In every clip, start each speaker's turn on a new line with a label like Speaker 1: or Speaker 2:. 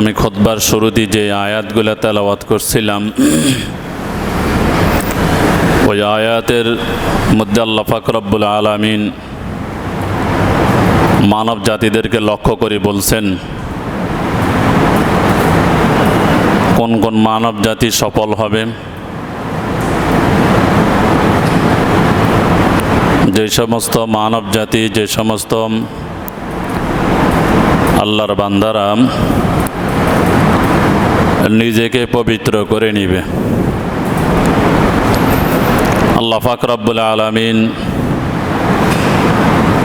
Speaker 1: আমি খোদবার শুরুতে যে আয়াতগুলো তেলাওয়াত করছিলাম, ওই আয়াতের মধ্যে আল্লাহ ফাকরব্বুল আলমিন মানব জাতিদেরকে লক্ষ্য করে বলছেন, কোন কোন মানব জাতি সফল হবে? যে সমস্ত মানব জাতি, যে সমস্ত আল্লাহর বান্দারা নিজেকে পবিত্র করে নিবে। আল্লাহ ফাকরাবুল আলমিন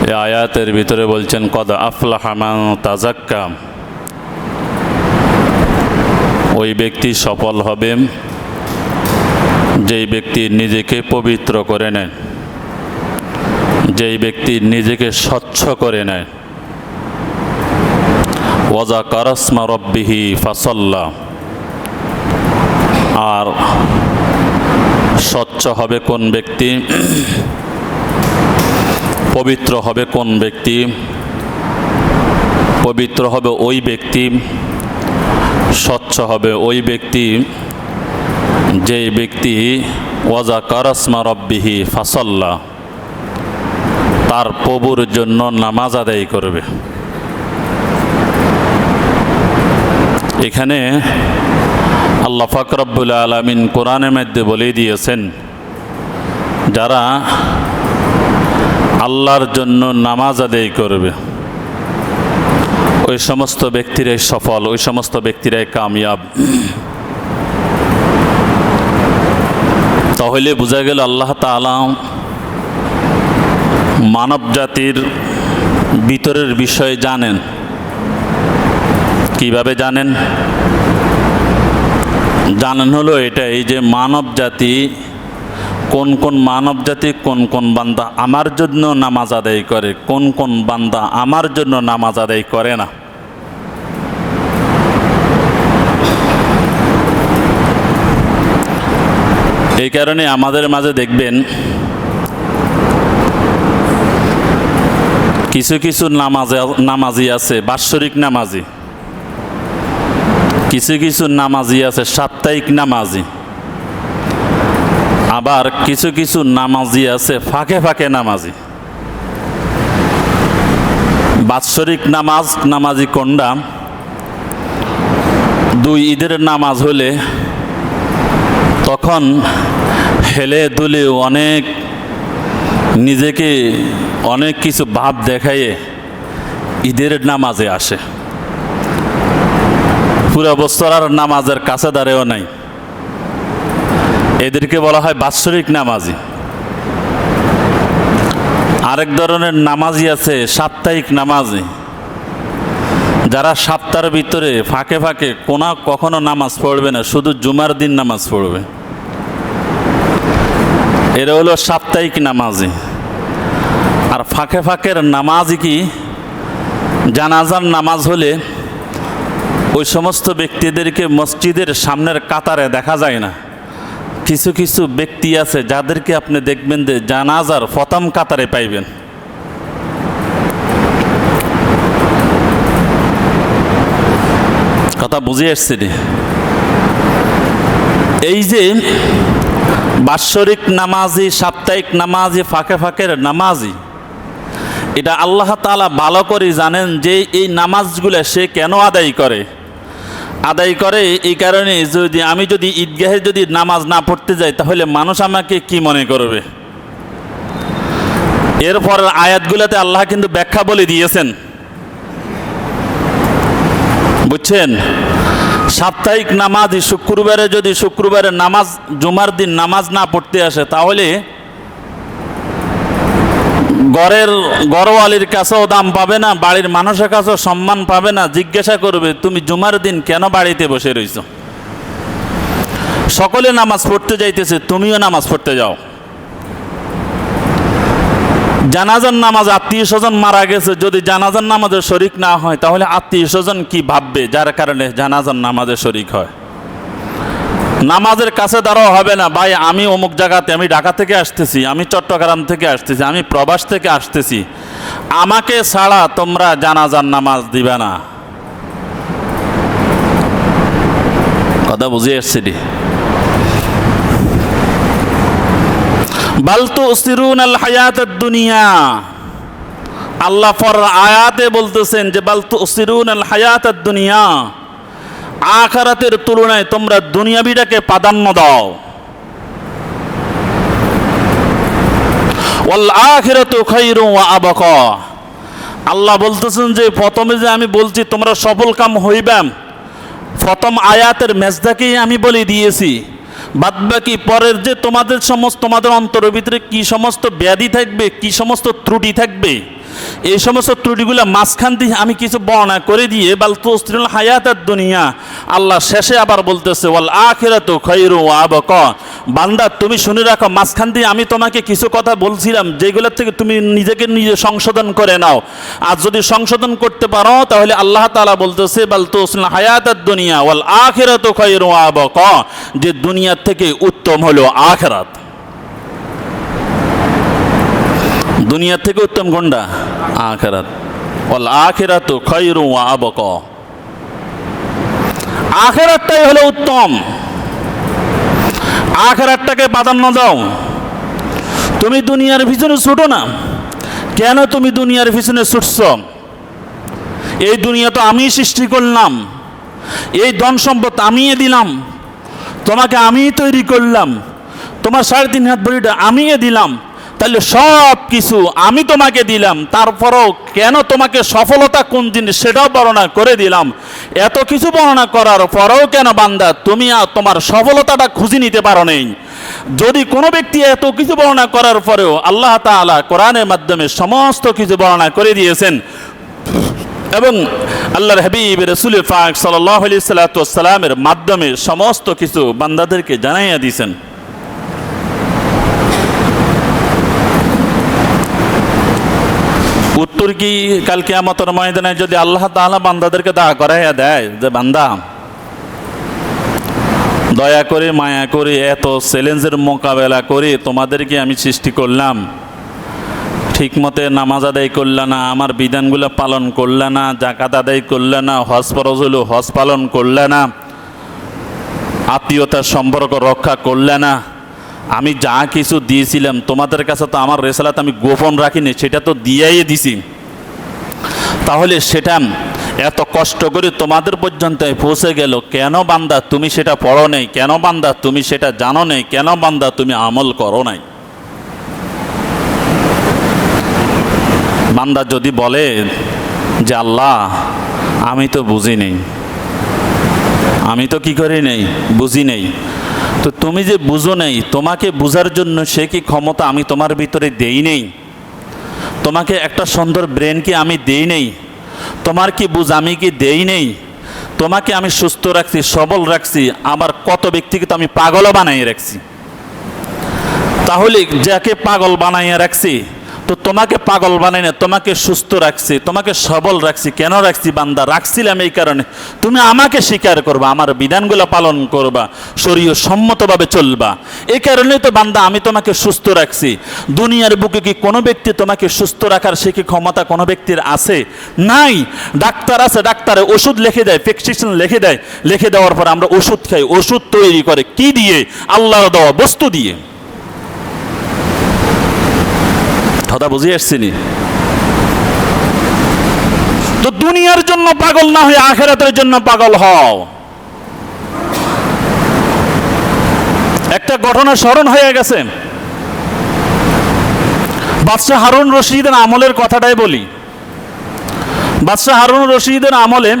Speaker 1: এই আয়াতের ভিতরে বলছেন, কদ আফলাহামান তাজাক্কা ওই ব্যক্তি সফল হবে, যেই ব্যক্তি নিজেকে পবিত্র করে নেয়, যেই ব্যক্তি নিজেকে স্বচ্ছ করে নেয়। ওয়াজা কারসমা রব্বিহি ফাসল্লা আর স্বচ্ছ হবে কোন ব্যক্তি? পবিত্র হবে কোন ব্যক্তি? পবিত্র হবে ওই ব্যক্তি। স্বচ্ছ হবে ওই ব্যক্তি যেই ব্যক্তি ওয়াজা কারসমা রব্বিহি ফাসল্লা। তার প্রভুর জন্য নামাজ আদায় করবে। এখানে আল্লাহ ফাকরাবুল আলমিন কোরআনের মধ্যে বলে দিয়েছেন যারা আল্লাহর জন্য নামাজ আদায় করবে, ওই সমস্ত ব্যক্তিরাই সফল, ওই সমস্ত ব্যক্তিরাই কামিয়াব। তাহলে বোঝা গেল আল্লাহ তালা মানব জাতির ভিতরের বিষয়ে জানেন। কীভাবে জানেন? জানেন হলো এটাই যে মানব জাতি কোন কোন মানব জাতি, কোন কোন বান্দা আমার জন্য নামাজ আদায় করে, কোন কোন বান্দা আমার জন্য নামাজ আদায় করে না। এই কারণে আমাদের মাঝে দেখবেন, কিছু কিছু নামাজ, নামাজি আছে, বাৎসরিক নামাজি। কিছু কিছু নামাজি আছে, সাপ্তাহিক নামাজি। আবার কিছু কিছু নামাজি আছে, ফাঁকে ফাঁকে নামাজি। বাৎসরিক নামাজ, নামাজি কোনটা? দুই ঈদের নামাজ হলে তখন হেলে দুলে অনেক নিজেকে অনেক কিছু ভাব দেখাইয়ে ঈদের নামাজে আসে। পুরো বছর আর নামাজের কাছে দাঁড়েও নাই। এদেরকে বলা হয় বাৎসরিক নামাজি। আরেক ধরনের নামাজি আছে সাপ্তাহিক নামাজি। যারা সপ্তাহের ভিতরে ফাঁকে ফাঁকে কোনা কখনো নামাজ পড়বে না, শুধু জুমার দিন নামাজ পড়বে। এরা হলো সাপ্তাহিক নামাজি। আর ফাঁকে ফাঁকের নামাজ কি? জানাজার নামাজ হলে ওই সমস্ত ব্যক্তিদেরকে মসজিদের সামনের কাতারে দেখা যায় না। কিছু কিছু ব্যক্তি আছে যাদেরকে আপনি দেখবেন যে জানাজার প্রথম কাতারে পাইবেন। কথা বুঝে আসছে রে এই যে বাৎসরিক নামাজি, সাপ্তাহিক নামাজি, ফাঁকে ফাঁকের নামাজি, এটা আল্লাহ তালা ভালো করে জানেন যে এই নামাজগুলো সে কেন আদায় করে। আদায় করে এই কারণে যদি আমি যদি ঈদগাহে যদি নামাজ না পড়তে যাই, তাহলে মানুষ আমাকে কি মনে করবে? এরপর আয়াতগুলোতে আল্লাহ কিন্তু ব্যাখ্যা বলে দিয়েছেন। বুঝছেন? সাপ্তাহিক নামাজ শুক্রবারে যদি শুক্রবারে নামাজ, জুমার দিন নামাজ না পড়তে আসে, তাহলে ঘরের গড়ওয়ালির কাছেও দাম পাবে না, বাড়ির মানুষের কাছেও সম্মান পাবে না, জিজ্ঞাসা করবে, তুমি জুমার দিন কেন বাড়িতে বসে রইছ? সকলে নামাজ পড়তে যাইতেছে, তুমিও নামাজ পড়তে যাও। জানাজার নামাজ আত্মীয় স্বজন মারা গেছে, যদি জানাজার নামাজের শরিক না হয়, তাহলে আত্মীয় স্বজন কি ভাববে, যার কারণে জানাজার নামাজের শরিক হয়? নামাজের কাছে দাঁড়াও, হবে না। ভাই, আমি অমুক জায়গাতে, আমি ঢাকা থেকে আসতেছি, আমি চট্টগ্রাম থেকে আসতেছি, আমি প্রবাস থেকে আসতেছি। আমাকে ছাড়া তোমরা জানাজার নামাজ দিবে না। কথা বুঝে আসছে রে। বালতু সিরুন আল হায়াত দুনিয়া। আল্লাহ আয়াতে বলতেছেন যে, বালতু সিরুন আল হায়াত দুনিয়া। আখারাতের তুলনায় তোমরা দুনিয়াবিটাকে প্রাধান্য দাও। আল্লাহ বলতেছেন যে, প্রথমে যে আমি বলছি, তোমরা সফল কাম হইবাম। প্রথম আয়াতের মেজদাকেই আমি বলে দিয়েছি। বাদবাকি পরের যে তোমাদের সমস্ত, তোমাদের অন্তরের ভিতরে কি সমস্ত ব্যাধি থাকবে, কি সমস্ত ত্রুটি থাকবে এই সমস্ত ত্রুটিগুলো মাঝখান দিয়ে আমি কিছু বর্ণনা করে দিয়ে, বাল তোস্ত্রিল হায়াতার দুনিয়া, আল্লাহ শেষে আবার বলতেছে, ওয়াল আখিরাতু ওয়া আবকা। বান্দা, তুমি শুনে রাখো, মাঝখান দিয়ে আমি তোমাকে কিছু কথা বলছিলাম যেগুলোর থেকে তুমি নিজেকে নিজে সংশোধন করে নাও। আর যদি সংশোধন করতে পারো, তাহলে আল্লাহ তাআলা বলতেছে, বাল তোস্ত্রিল হায়াতার দুনিয়া, ওয়াল আখিরাতু ওয়া আবকা। যে দুনিয়ার থেকে উত্তম হলো আখিরাত। দুনিয়ার থেকে উত্তম কোনটা আখেরাত। ওয়াল আখিরাতু খায়রু আবকা। আখেরাতটাই হলো উত্তম। আখেরাতটাকে প্রাধান্য দাও। তুমি দুনিয়ার পিছনে ছুটো না। কেন তুমি দুনিয়ার পিছনে ছুটছ? এই দুনিয়া তো আমি সৃষ্টি করলাম। এই ধন সম্পদ আমিই দিলাম। তোমাকে আমিই তৈরি করলাম। তোমার সাড়ে তিন হাত বড়িটা আমিই দিলাম। তাহলে সব কিছু আমি তোমাকে দিলাম, তারপরও কেন তোমাকে সফলতা কোন জিনিস সেটাও বর্ণনা করে দিলাম। এত কিছু বর্ণনা করার পরেও কেন বান্দা, তুমি আর তোমার সফলতাটা খুঁজে নিতে পারো নেই। যদি কোনো ব্যক্তি এত কিছু বর্ণনা করার পরেও আল্লাহ তাআলা কোরআনের মাধ্যমে সমস্ত কিছু বর্ণনা করে দিয়েছেন, এবং আল্লাহর হাবিব রসুল পাক সাল্লাহ আলি সাল্লাতামের মাধ্যমে সমস্ত কিছু বান্দাদেরকে জানাইয়া দিয়েছেন। কি কালকে আমাদের ময়দানে যদি আল্লাহ তাআলা বান্দাদেরকে দাঁড় করাইয়া দেয় যে, বান্দা, দয়া করে, মায়া করে, এত চ্যালেঞ্জের মোকাবেলা করে তোমাদেরকে আমি সৃষ্টি করলাম। ঠিক মতে নামাজ আদায় করলে না, আমার বিধানগুলো পালন করলে না জাকাত আদায় করলে না, হজ ফরজ হলো, হজ পালন করলে না, আত্মীয়তার সম্পর্ক রক্ষা করলে না, আমি যা কিছু দিয়েছিলাম, তোমাদের কাছে তো আমার রেসালাত আমি গোপন রাখিনি, সেটা তো দিয়েই দিছি। তাহলে সেটা এত কষ্ট করে তোমাদের পর্যন্ত পৌঁছে গেল। কেন বান্দা তুমি সেটা পড়ো নেই? কেন বান্দা তুমি সেটা জানো নেই? কেন বান্দা তুমি আমল করো নাই? বান্দা যদি বলে যে, আল্লাহ, আমি তো বুঝি নেই। আমি তো কি করি নেই? বুঝি নেই। তো তুমি যে বুঝো নেই, তোমাকে বুঝার জন্য সে কি ক্ষমতা আমি তোমার ভিতরে দেই নেই? তোমাকে একটা সুন্দর ব্রেন কি আমি দেই নেই? তোমার কি বুঝ আমি কি দেই নেই? তোমাকে আমি সুস্থ রাখছি, সবল রাখছি আমার কত ব্যক্তিকে তো আমি পাগলও বানাইয়ে রাখছি। তাহলে যাকে পাগল বানাইয়ে রাখছি তো তোমাকে পাগল বানাই না, তোমাকে সুস্থ রাখছি, তোমাকে সবল রাখছি। কেন রাখছি বান্দা? রাখছিলাম এই কারণে। তুমি আমাকে স্বীকার করবা, আমার বিধানগুলো পালন করবা শরীয় সম্মতভাবে চলবা। এই কারণেই তো বান্দা, আমি তোমাকে সুস্থ রাখছি। দুনিয়ার বুকে কি কোনো ব্যক্তি তোমাকে সুস্থ রাখার সে কি ক্ষমতা কোনো ব্যক্তির আছে? নাই। ডাক্তার আছে, ডাক্তারে ওষুধ লিখে দেয়, প্রেসক্রিপশন লিখে দেয়, লিখে দেওয়ার পর আমরা ওষুধ খাই, ওষুধ তৈরি করে। কি দিয়ে? আল্লাহর দেওয়া বস্তু দিয়ে। কথা বুঝে আসছিনি? তো দুনিয়ার জন্য পাগল না হয়ে আখেরাতের জন্য পাগল হও। একটা ঘটনা স্মরণ হয়ে গেছে। বাদশাহ হারুন রশিদের আমলের কথাটাই বলি। বাদশাহ হারুন রশিদের আমলে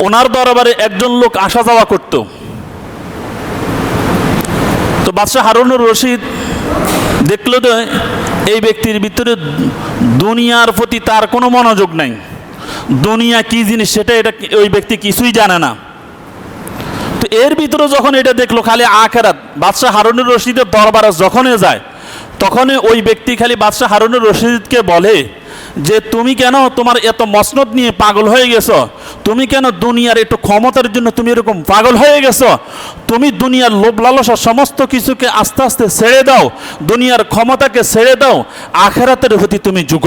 Speaker 1: ওনার দরবারে একজন লোক আসা যাওয়া করত। তো বাদশাহ হারুন রশিদ দেখল তো এই ব্যক্তির ভিতরে দুনিয়ার প্রতি তার কোনো মনোযোগ নাই। দুনিয়া কি জিনিস সেটা এটা ওই ব্যক্তি কিছুই জানে না। তো এর ভিতরে যখন এটা দেখল, খালি আখেরাত, বাদশাহ হারুনুর রশিদের দরবারে যখনই যায়, তখনই ওই ব্যক্তি খালি বাদশাহ হারুনুর রশিদকে বলে যে তুমি কেন তোমার এত মসনদ নিয়ে পাগল হয়ে গেছো? তুমি কেন দুনিয়ার একটু ক্ষমতার জন্য তুমি এরকম পাগল হয়ে গেছো? তুমি দুনিয়ার লোভ লালসা সমস্ত কিছুকে আস্তে আস্তে ছেড়ে দাও। দুনিয়ার ক্ষমতাকে ছেড়ে দাও। আখেরাতের প্রতি তুমি যুগ।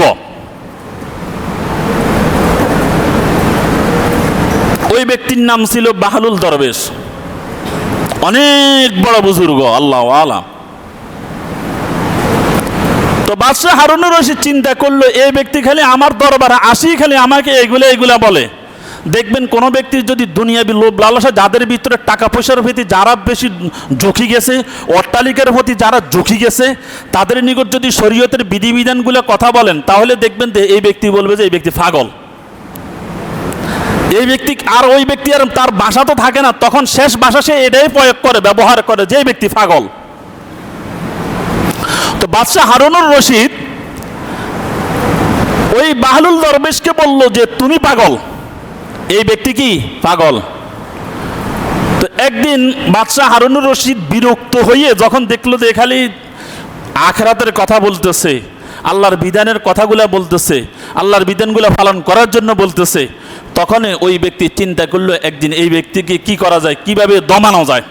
Speaker 1: ওই ব্যক্তির নাম ছিল বাহালুল দরবেশ। অনেক বড় বুজুর্গ, আল্লাহ আলাম। তো বাদশাহ হারুনুর রশিদ চিন্তা করল, এই ব্যক্তি খালি আমার দরবারে আসি, খালি আমাকে এগুলো এগুলা বলে। দেখবেন কোনো ব্যক্তির যদি দুনিয়াবি লোভ লালসা, যাদের ভিতরে টাকা পয়সার প্রতি যারা বেশি ঝুঁকি গেছে, অট্টালিকার প্রতি যারা ঝুঁকি গেছে, তাদের নিকট যদি শরীয়তের বিধিবিধানগুলো কথা বলেন, তাহলে দেখবেন যে এই ব্যক্তি বলবে যে এই ব্যক্তি পাগল। এই ব্যক্তি আর ওই ব্যক্তি আর তার বাসা তো থাকে না, তখন শেষ বাসা সে এটাই প্রয়োগ করে, ব্যবহার করে যে ব্যক্তি পাগল। তো বাদশাহ হারুনুর রশিদ ওই বাহলুল দরবেশকে বলল যে, তুমি পাগল। এই ব্যক্তি কি? পাগল। তো একদিন বাদশাহ হারুনুর রশিদ বিরক্ত হয়ে যখন দেখল যে খালি আখরাতের কথা বলতেছে, আল্লাহর বিধানের কথাগুলা বলতেছে, আল্লাহর বিধানগুলো পালন করার জন্য বলতেছে তখন ওই ব্যক্তি চিন্তা করল, একদিন এই ব্যক্তিকে কি করা যায়? কীভাবে দমানো যায়?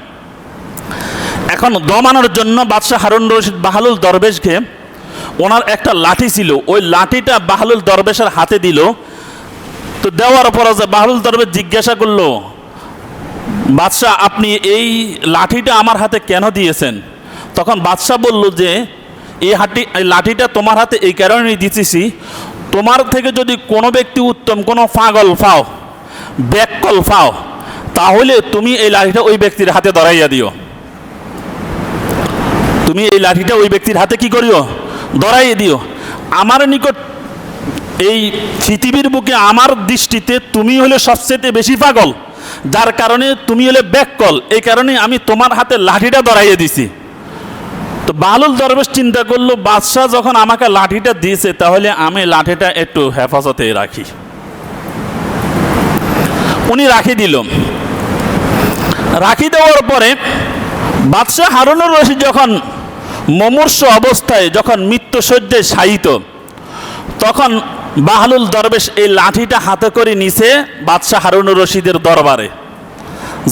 Speaker 1: এখন দমানোর জন্য বাদশাহ হারুন রশিদ বাহালুল দরবেশকে ওনার একটা লাঠি ছিল। ওই লাঠিটা বাহালুল দরবেশের হাতে দিল। তো দেওয়ার পর যে বাহালুল দরবেশ জিজ্ঞাসা করল, বাদশাহ, আপনি এই লাঠিটা আমার হাতে কেন দিয়েছেন? তখন বাদশাহ বলল যে এই হাটি, এই লাঠিটা তোমার হাতে এই কারণেই দিতেছি। তোমার থেকে যদি কোনো ব্যক্তি উত্তম, কোনো পাগল ফাও ব্যাককল পাও, তাহলে তুমি এই লাঠিটা ওই ব্যক্তির হাতে ধরাইয়া দিও। তুমি এই লাঠিটা ওই ব্যক্তির হাতে কি করিও? ধরাইয়ে দিও। আমার নিকট এই পৃথিবীর বুকে আমার দৃষ্টিতে তুমি হলে সবচেয়ে বেশি পাগল। যার কারণে তুমি হলে ব্যাককল। এই কারণে আমি তোমার হাতে লাঠিটা ধরাইয়ে দিছি। তো বালুল দরবেশ চিন্তা করল, বাদশাহ যখন আমাকে লাঠিটা দিয়েছে, তাহলে আমি লাঠিটা একটু হেফাজতে রাখি। উনি রাখি দিল। রাখি দেওয়ার পরে বাদশাহ হারুনুর রশিদ যখন মমূর্ষ অবস্থায় যখন মৃত্যু সজ্জায় শায়িত, তখন বাহালুল দরবেশ এই লাঠিটা হাতে করে নিছে বাদশাহ হারুনুর রশিদের দরবারে।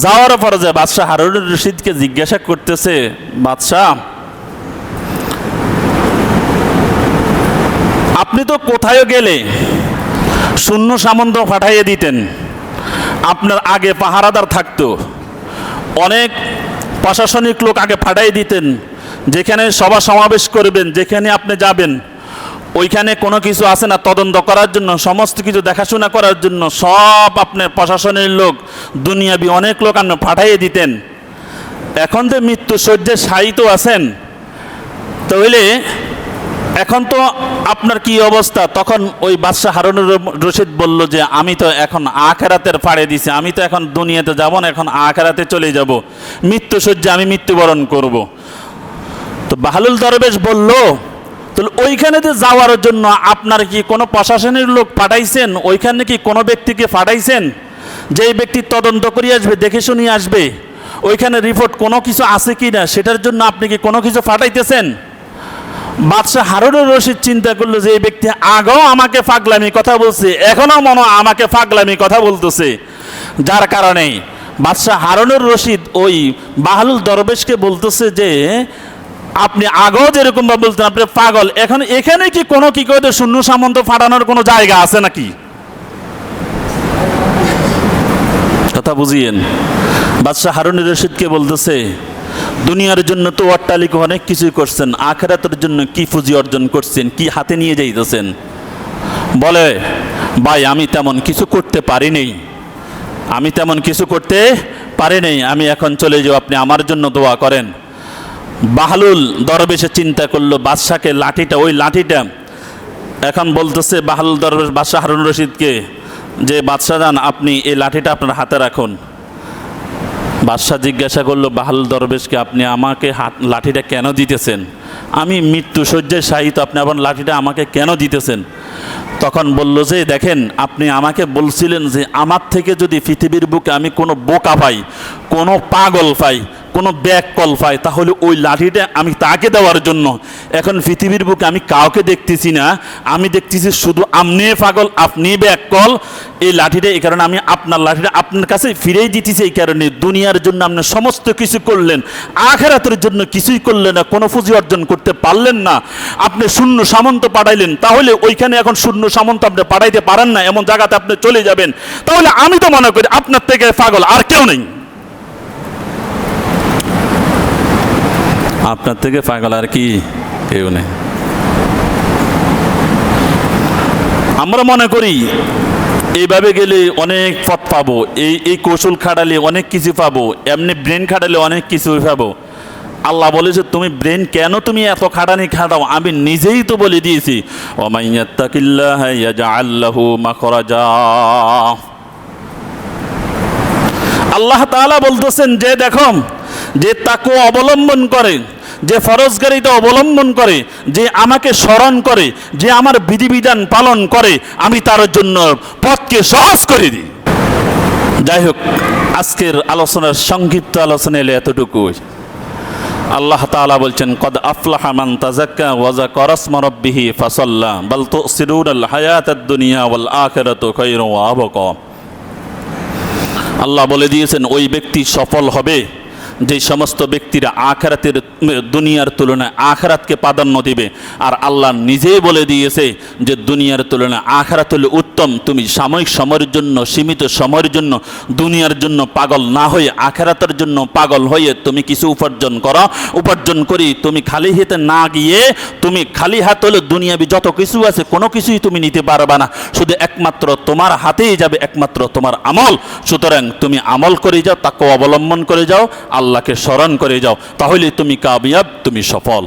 Speaker 1: যাওয়ার পরে যে বাদশাহ হারুনুর রশিদকে জিজ্ঞাসা করতেছে, বাদশাহ, আপনি তো কোথায় গেলে শূন্য সামন্ত পাঠাইয়ে দিতেন। আপনার আগে পাহারাদার থাকতো। অনেক প্রশাসনিক লোক আগে ফাটাই দিতেন। যেখানে সভা সমাবেশ করবেন, যেখানে আপনি যাবেন, ওইখানে কোনো কিছু আছে না? তদন্ত করার জন্য, সমস্ত কিছু দেখাশোনা করার জন্য সব আপনার প্রশাসনের লোক, দুনিয়াবি অনেক লোক আপনি পাঠাইয়ে দিতেন। এখন যে মৃত্যু সহ্যে শায়িত আছেন, তাহলে এখন তো আপনার কি অবস্থা? তখন ওই বাদশাহ হারুনুর রশিদ বলল যে, আমি তো এখন আখেরাতের পাড়ে দিছি, আমি তো এখন দুনিয়াতে যাব না, এখন আখেরাতে চলে যাব। মৃত্যু সজ্জে আমি মৃত্যুবরণ করব। তো বাহালুল দরবেশ বলল, তাহলে ওইখানে যে যাওয়ার জন্য আপনার কি কোনো প্রশাসনের লোক পাঠাইছেন? ওইখানে কি কোনো ব্যক্তিকে পাঠাইছেন? যেই ব্যক্তি তদন্ত করে আসবে, দেখে শুনিয়ে আসবে, ওইখানে রিপোর্ট কোনো কিছু আছে কি না? সেটার জন্য আপনি কি কোনো কিছু ফাটাইতেছেন বাদশাহ হারুনুর রশিদ চিন্তা করল যে, এই ব্যক্তি আগেও আমাকে ফাগলামি কথা বলছে, এখনও মনে আমাকে ফাগলামি কথা বলতেছে। যার কারণে বাদশাহ হারুনুর রশিদ ওই বাহালুল দরবেশকে বলতেছে যে আপনি আগেও যেরকম ভাবে বলতেন, আপনি পাগল। এখন এখানে কি কোনো কি করে শূন্য সামন্ত ফাটানোর কোনো জায়গা আছে নাকি? কথা বুঝিয়েন। বাদশাহ হারুনুর রশিদকে বলতেছে, দুনিয়ার জন্য তো অট্টালিকা অনেক কিছুই করছেন, আখেরাতের জন্য কি পুঁজি অর্জন করছেন, কি হাতে নিয়ে যাইতেছেন? বলে, ভাই, আমি তেমন কিছু করতে পারি নেই। আমি তেমন কিছু করতে পারি নেই। আমি এখন চলে যাও, আপনি আমার জন্য দোয়া করেন। বাহালুল দরবেশে চিন্তা করল, বাদশাকে লাঠিটা, ওই লাঠিটা। এখন বলতেছে বাহালুল দরবেশ বাদশাহ হারুন রশিদকে যে, বাদশাহ যান আপনি এই লাঠিটা আপনার হাতে রাখুন। বাদশাহ জিজ্ঞাসা করল বাহাল দরবেশকে আপনি আমাকে হাত, লাঠিটা কেন দিতেছেন? আমি মৃত্যু সজ্জায় শাহিত আপনি আবার লাঠিটা আমাকে কেন দিতেছেন? তখন বলল যে, দেখেন, আপনি আমাকে বলছিলেন যে, আমার থেকে যদি পৃথিবীর বুকে আমি কোনো বোকা পাই, কোনো পাগল পাই কোনো ব্যাগ কল পাই তাহলে ওই লাঠিটা আমি তাকে দেওয়ার জন্য। এখন পৃথিবীর বুকে আমি কাউকে দেখতেছি না, আমি দেখতেছি শুধু আপনি পাগল, আপনি ব্যাগ কল। এই লাঠিটা এই কারণে আমি আপনার লাঠিটা আপনার কাছে ফিরেই দিতেছি এই কারণে। দুনিয়ার জন্য আপনি সমস্ত কিছু করলেন, আখেরাতের জন্য কিছুই করলেন না, কোনো পুঁজি অর্জন করতে পারলেন না। আপনি শূন্য সামন্ত পাঠাইলেন, তাহলে ওইখানে এখন শূন্য সামন্ত আপনি পাঠাইতে পারেন না, এমন জায়গাতে আপনি চলে যাবেন। তাহলে আমি তো মনে করি আপনার থেকে পাগল, আর কেউ নেই। আপনার থেকে পাগল আর কি? কেউ নেই। আমরা মনে করি, এইভাবে গেলে অনেক পথ পাবো, এই এই কৌশল খাটালে অনেক কিছু পাবো, এমনি ব্রেন খাটালে অনেক কিছু পাবো। আল্লাহ বলেছে, তুমি ব্রেন কেন তুমি এত খাটানি খাটাও? আমি নিজেই তো বলে দিয়েছি আল্লাহ তাআলা বলতেছেন, যে দেখো যে তাকে অবলম্বন করে, যে ফরজগারিতা অবলম্বন করে, যে আমাকে স্মরণ করে, যে আমার বিধিবিধান পালন করে, আমি তার জন্য পথকে সহজ করে দিই। যাই হোক, আজকের আলোচনার সংক্ষিপ্ত আলোচনা এলে এতটুকুই। আল্লাহ তাআলা বলছেন, কদ আফলাহা মান তাযাক্কা ওয়া যাকারা ইসমা রাব্বিহি ফাসাল্লা, বাল তুসিরুনাল হায়াতাদ দুনিয়া ওয়াল আখিরাতু খায়রুন ওয়া আল্লাহ বলে দিয়েছেন, ওই ব্যক্তি সফল হবে যে সমস্ত ব্যক্তিরা আখরাতের দুনিয়ার তুলনায় আখরাতকে প্রাধান্য দিবে, আর আল্লাহ নিজেই বলে দিয়েছে যে দুনিয়ার তুলনায় আখরাত হলে উত্তম, তুমি সাময়িক সময়ের জন্য, সীমিত সময়ের জন্য, দুনিয়ার জন্য পাগল না হয়ে আখরাতের জন্য পাগল হয়ে তুমি কিছু উপার্জন করো। উপার্জন করি, তুমি খালি হাতে না গিয়ে তুমি খালি হাত হলে দুনিয়াবি যত কিছু আছে কোনো কিছুই তুমি নিতে পারবে না। শুধু একমাত্র তোমার হাতেই যাবে একমাত্র তোমার আমল। সুতরাং তুমি আমল করে যাও, তাকে অবলম্বন করে যাও। আল্লাহকে স্মরণ করে যাও তাহলে তুমি কামিয়াব তুমি সফল।